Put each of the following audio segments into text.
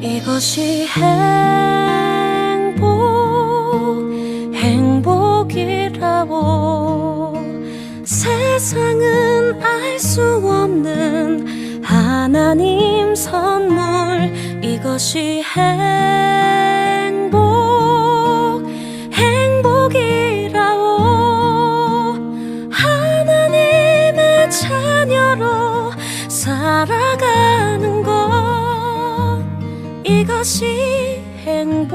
이것이 행복, 행복이라고 세상은 알 수 없는 하나님 선물. 이것이 행복, 행복이라고 하나님의 자녀로 살아가는 것 이것이 행복이라고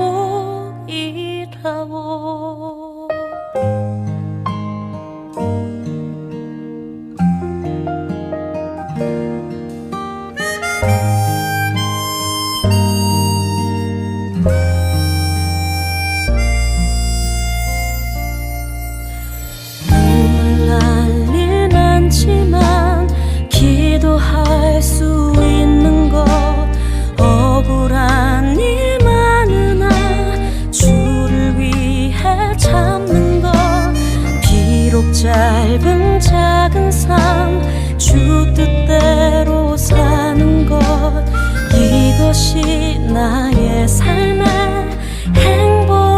그것이 나의 삶의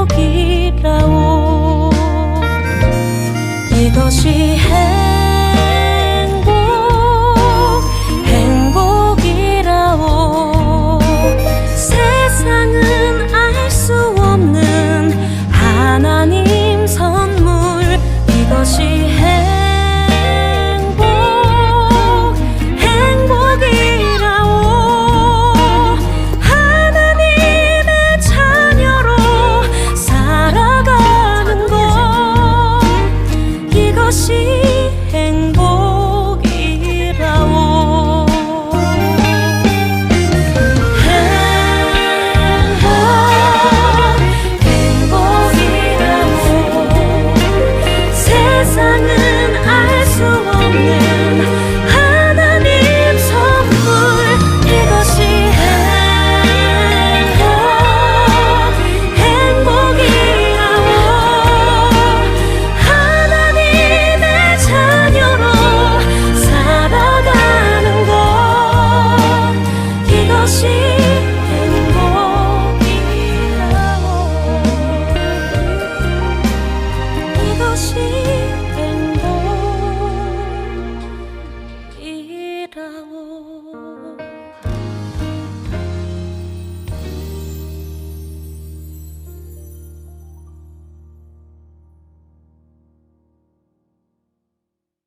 행복이라오 이것이 행복 행복이라오 세상은 알 수 없는 하나님 선물. 이것이